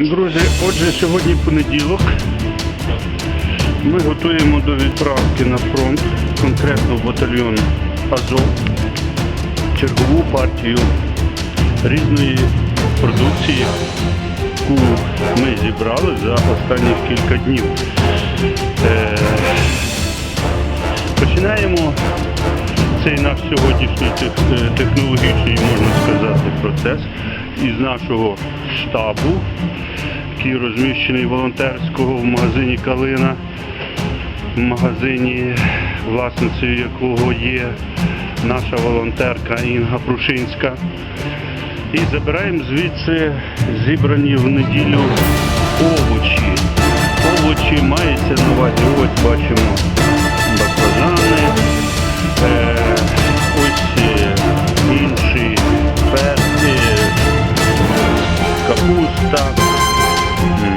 Друзі, отже, сьогодні понеділок. Ми готуємо до відправки на фронт, конкретно в батальйон Азов, чергову партію різної продукції, яку ми зібрали за останні кілька днів. Е, Починаємо цей наш сьогоднішній е, технологічний, можна сказати, процес із нашого штабу, який розміщений волонтерського в магазині Калина, в магазині, власницею якого є наша волонтерка Інга Прушинська. І забираємо звідси зібрані в неділю овочі. Овочі мається на увазі, ось бачимо баклажани, м,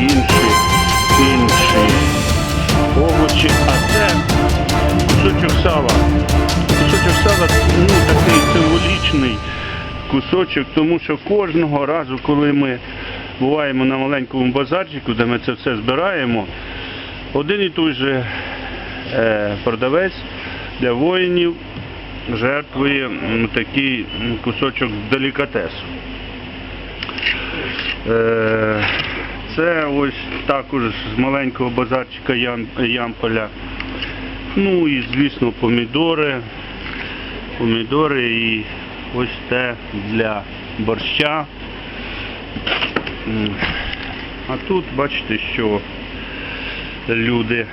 інші, інші овочі, а це кусочок сала. Кусочок сала ну, такий символічний кусочок, тому що кожного разу, коли ми буваємо на маленькому базарчику, де ми це все збираємо, один і той же е, продавець для воїнів жертвує такий кусочок делікатесу. Е, Це ось також з маленького базарчика Ямполя. Ну і звісно помідори. Помідори і ось те для борща. А тут бачите, що люди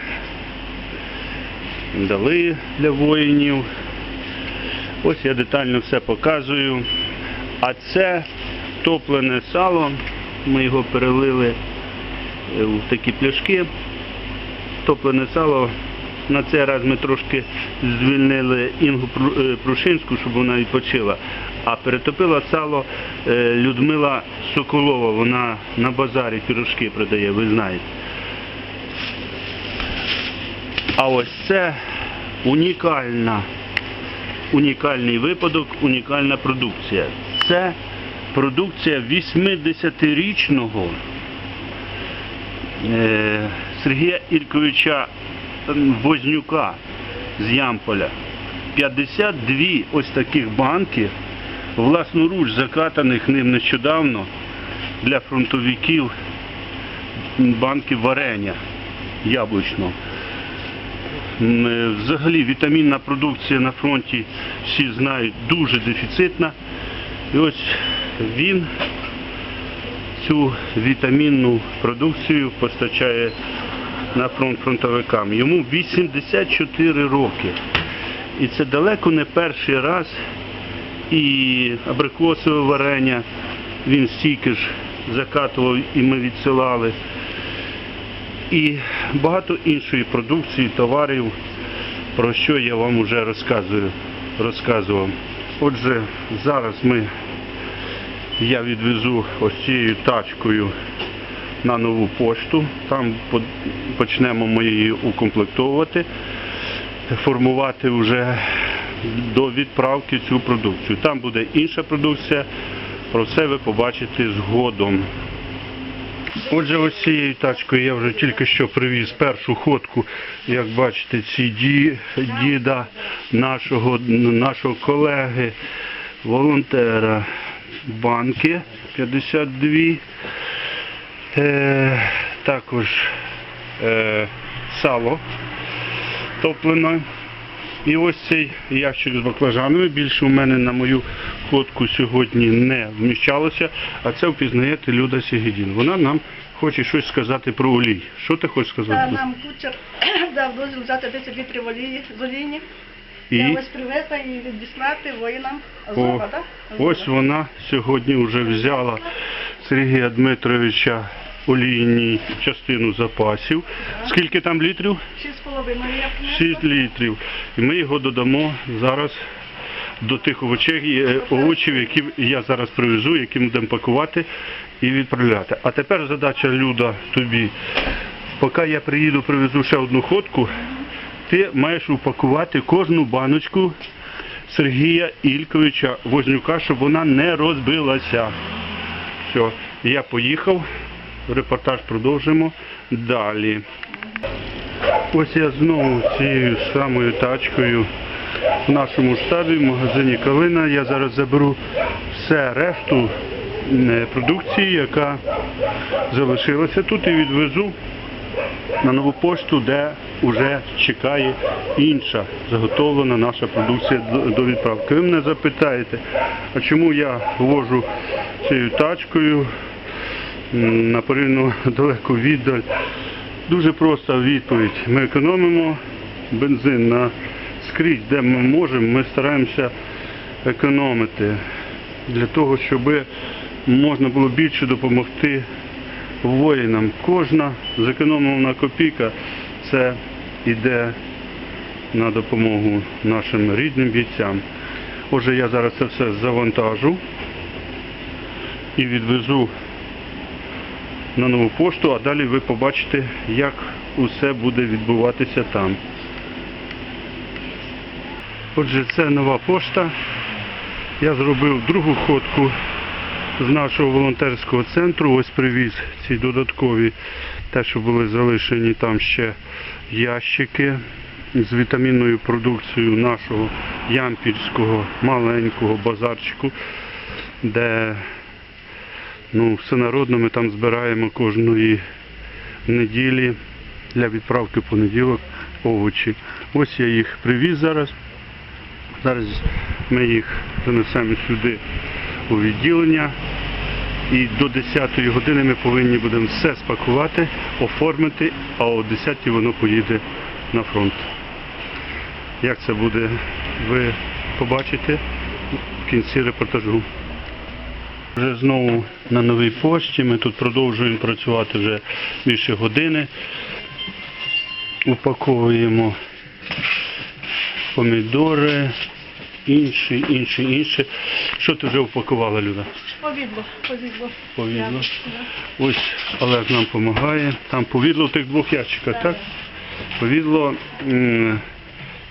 дали для воїнів. Ось я детально все показую. А це топлене сало. Ми його перелили е, в такі пляшки. Топлене сало. На цей раз ми трошки звільнили Інгу е, Прушинську, щоб вона відпочила. А перетопила сало е, Людмила Соколова. Вона на базарі пірожки продає, ви знаєте. А ось це унікальна, унікальний випадок, унікальна продукція. Це продукція 80-річного е, Сергія Ільковича Вознюка з Ямполя. 52 ось таких банки, власноруч закатаних ним нещодавно для фронтовиків банки варення яблучного. Е, Взагалі вітамінна продукція на фронті, всі знають, дуже дефіцитна. І ось він цю вітамінну продукцію постачає на фронт фронтовикам. Йому 84 роки. І це далеко не перший раз. І абрикосове варення він стільки ж закатував і ми відсилали і багато іншої продукції, товарів, про що я вам вже розказую, розказував. Отже, зараз ми, я відвезу ось цією тачкою на нову пошту. Там почнемо ми її укомплектовувати, формувати вже до відправки цю продукцію. Там буде інша продукція, про це ви побачите згодом. Отже, ось цією тачкою я вже тільки що привіз першу ходку, як бачите, ці ді, діда нашого, нашого колеги, волонтера банки 52. Е, також е, сало топлене. І ось цей ящик з баклажанами. Більше у мене на мою ходку сьогодні не вміщалося, а це впізнаєте Люда Сігідін. Вона нам хоче щось сказати про олій. Що ти хочеш сказати? нам кучер дав дозвіл взяти 10 літрів олії з олійні. І ось привезла і відіслати воїнам О, Азова, так? ось вона сьогодні вже взяла Сергія Дмитровича олійні частину запасів. Скільки там літрів? 6,5 я принесла. 6 літрів. І ми його додамо зараз до тих овочей, е, овочів, які я зараз привезу, які ми будемо пакувати і відправляти. А тепер задача Люда тобі. Поки я приїду, привезу ще одну ходку, ти маєш упакувати кожну баночку Сергія Ільковича Вознюка, щоб вона не розбилася. Все, я поїхав. Репортаж продовжимо далі. Ось я знову цією самою тачкою в нашому штабі, в магазині Калина. Я зараз заберу все решту е, продукції, яка залишилася тут, і відвезу на нову пошту, де вже чекає інша заготовлена наша продукція до- відправки. Ви мене запитаєте, а чому я вожу цією тачкою на порівняно далеку віддаль? Дуже проста відповідь. Ми економимо бензин на скрізь, де ми можемо, ми стараємося економити для того, щоб можна було більше допомогти воїнам. Кожна зекономлена копійка це йде на допомогу нашим рідним бійцям. Отже, я зараз це все завантажу і відвезу на нову пошту, а далі ви побачите, як усе буде відбуватися там. Отже, це нова пошта. Я зробив другу ходку з нашого волонтерського центру. Ось привіз ці додаткові, те, що були залишені там ще ящики з вітамінною продукцією нашого ямпільського маленького базарчику, де ну, всенародно ми там збираємо кожної неділі для відправки в понеділок овочі. Ось я їх привіз зараз. Зараз ми їх занесемо сюди у відділення. І до 10 години ми повинні будемо все спакувати, оформити, а о 10 воно поїде на фронт. Як це буде, ви побачите в кінці репортажу. Вже знову на новій пошті. Ми тут продовжуємо працювати вже більше години. Упаковуємо помідори, інші, інші, інші. Що ти вже упакувала, Люда? Повідло, повідло. Повідло. Ось Олег нам допомагає. Там повідло в тих двох ящиках, так? Повідло,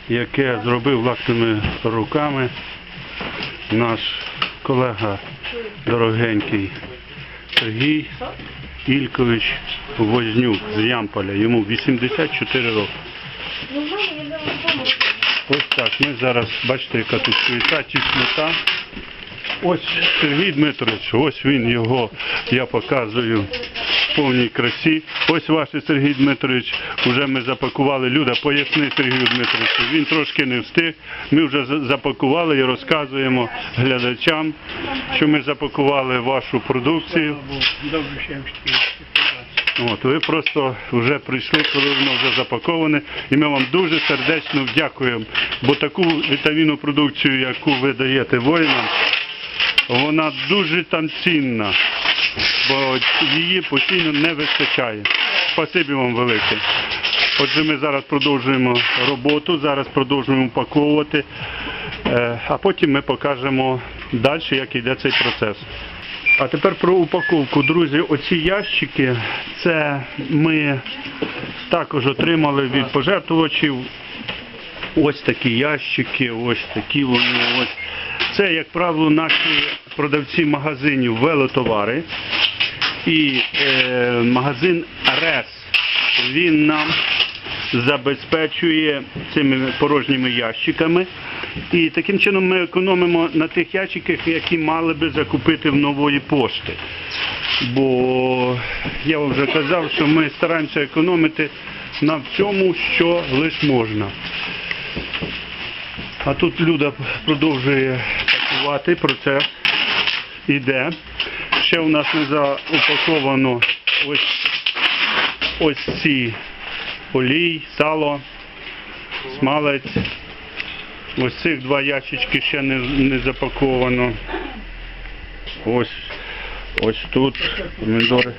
яке зробив власними руками наш колега дорогенький Сергій Ількович Вознюк з Ямполя. Йому 84 роки. Ну, в мене я не вдома. Ось так. Ми зараз, бачите, яка тут суєта, тіснота. Ось Сергій Дмитрович, ось він його, я показую в повній красі. Ось ваш Сергій Дмитрович, вже ми запакували. Люда, поясни Сергію Дмитровичу. Він трошки не встиг. Ми вже запакували і розказуємо глядачам, що ми запакували вашу продукцію. От, ви просто вже прийшли, коли воно вже запаковане, і ми вам дуже сердечно дякуємо, бо таку вітамінну продукцію, яку ви даєте воїнам, вона дуже там цінна, бо її постійно не вистачає. Спасибі вам велике. Отже, ми зараз продовжуємо роботу, зараз продовжуємо упаковувати, е, а потім ми покажемо далі, як йде цей процес. А тепер про упаковку. Друзі, оці ящики, це ми також отримали від пожертвувачів. Ось такі ящики, ось такі вони. Ось. Це, як правило, наші продавці магазинів велотовари. І е, магазин Рес. Він нам забезпечує цими порожніми ящиками. І таким чином ми економимо на тих ящиках, які мали би закупити в нової пошти. Бо я вам вже казав, що ми стараємося економити на всьому, що лише можна. А тут Люда продовжує пакувати, процес іде. Ще у нас не заупаковано ось, ось ці олій, сало, смалець. Ось цих два ящички ще не, не запаковано. Ось, ось тут помідори.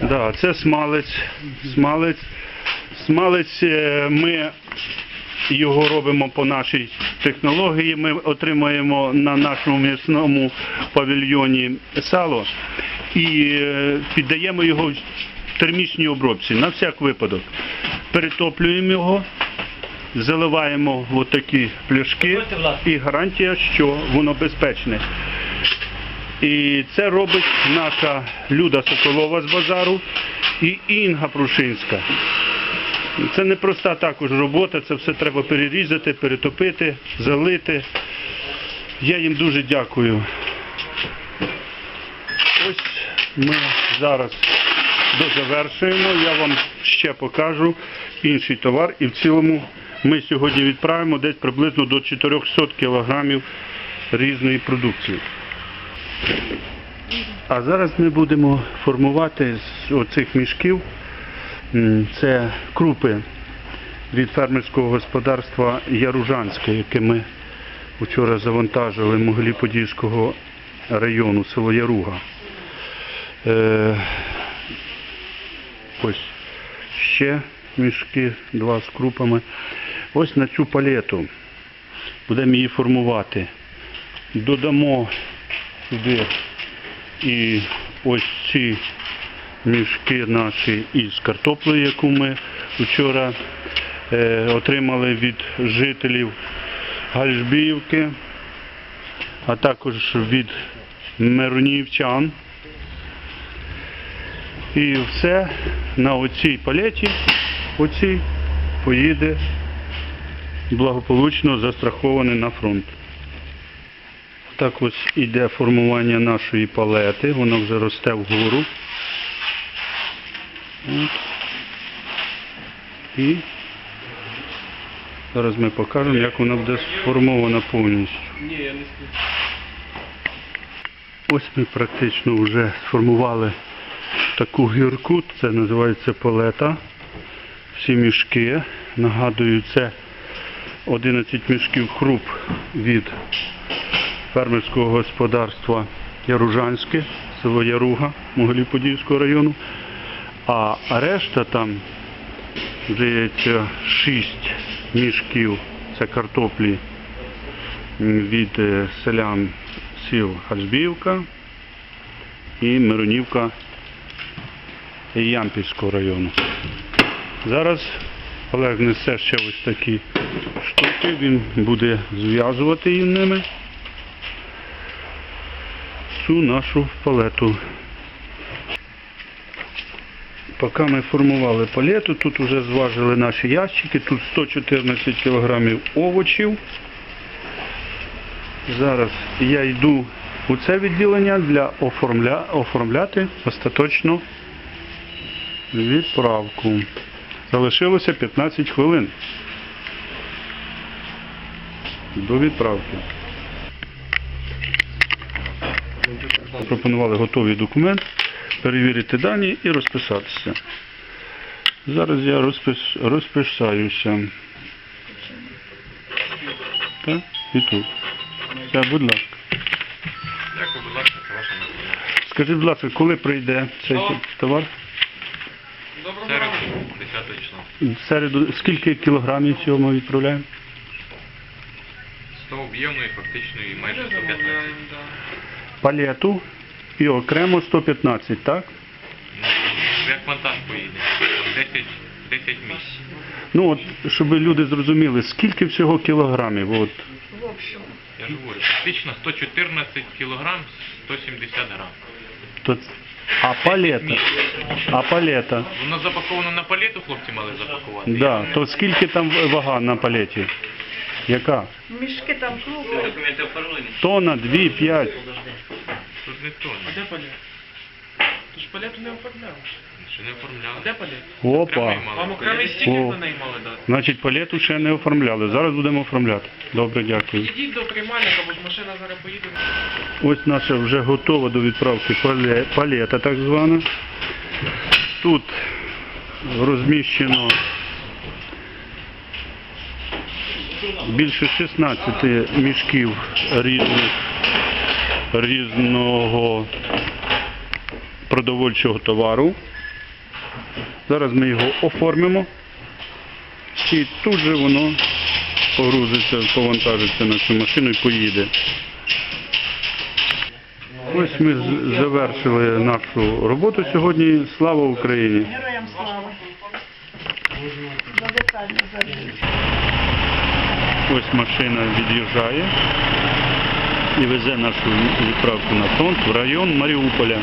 Да, це смалець. Смалець. Смалець е, ми його робимо по нашій технології. Ми отримуємо на нашому м'ясному павільйоні сало і е, піддаємо його термічній обробці на всяк випадок. Перетоплюємо його, заливаємо в такі пляшки, і гарантія, що воно безпечне. І це робить наша Люда Соколова з базару і Інга Прушинська. Це не проста також робота, це все треба перерізати, перетопити, залити. Я їм дуже дякую. Ось ми зараз дозавершуємо. Я вам ще покажу інший товар. І в цілому ми сьогодні відправимо десь приблизно до 400 кілограмів різної продукції. А зараз ми будемо формувати з оцих мішків. Це крупи від фермерського господарства Яружанське, яке ми вчора завантажили Могилі-Подільського району, село Яруга. Е, ось ще мішки, два з крупами. Ось на цю палету будемо її формувати. Додамо сюди і ось ці мішки наші із картоплею, яку ми вчора е, отримали від жителів Гальжбіївки, а також від миронівчан. І все на оцій палеті оцій поїде благополучно застраховане на фронт. Так ось іде формування нашої палети, воно вже росте вгору. От. І зараз ми покажемо, як вона буде сформована повністю. Ось ми практично вже сформували таку гірку, це називається палета. Всі мішки. Нагадую, це 11 мішків хруп від фермерського господарства Яружанське, село Яруга, Могилів-Подільського району. А решта там здається 6 мішків, це картоплі від е, селян сіл Гальзбіївка і Миронівка Ямпільського району. Зараз Олег несе ще ось такі штуки, він буде зв'язувати її ними цю нашу палету. Поки ми формували палету, тут вже зважили наші ящики, тут 114 кг овочів. Зараз я йду у це відділення для оформля... оформляти остаточну відправку. Залишилося 15 хвилин до відправки. Запропонували готовий документ, перевірити дані і розписатися. Зараз я розпис... розписаюся. Так, і тут. Так, будь ласка. Дякую, будь ласка, це ваша. Скажіть, будь ласка, коли прийде цей товар? Доброго 10 число. Середу скільки кілограмів цього ми відправляємо? 100 об'ємної, фактичної, майже 115. Палету і окремо 115, так? Ну, як монтаж поїде. 10, 10 місць. Ну от, щоб люди зрозуміли, скільки всього кілограмів. От. В общем. Я ж говорю, фактично 114 кілограм, 170 грам. То... А палета? А палета? Воно запаковано на палету, хлопці мали запакувати. Да. То скільки там вага на палеті? Яка? Мішки там крупи. Тонна, дві, п'ять. Тут не то, А де палет? То ж палету не оформляли. Ще не оформляли. Де палет? Опа. Вам окремий стікер О. на неї мали дати. Значить, палету ще не оформляли. Зараз будемо оформляти. Добре, дякую. Ідіть до приймальника, бо ж машина зараз поїде. Ось наша вже готова до відправки пале- палета так звана. Тут розміщено більше 16 мішків різних, різного продовольчого товару. Зараз ми його оформимо і тут же воно погрузиться, повантажиться на цю машину і поїде. Ось ми завершили нашу роботу сьогодні. Слава Україні! Героям слава. Ось машина від'їжджає. і везе нашу відправку на фронт в район Маріуполя.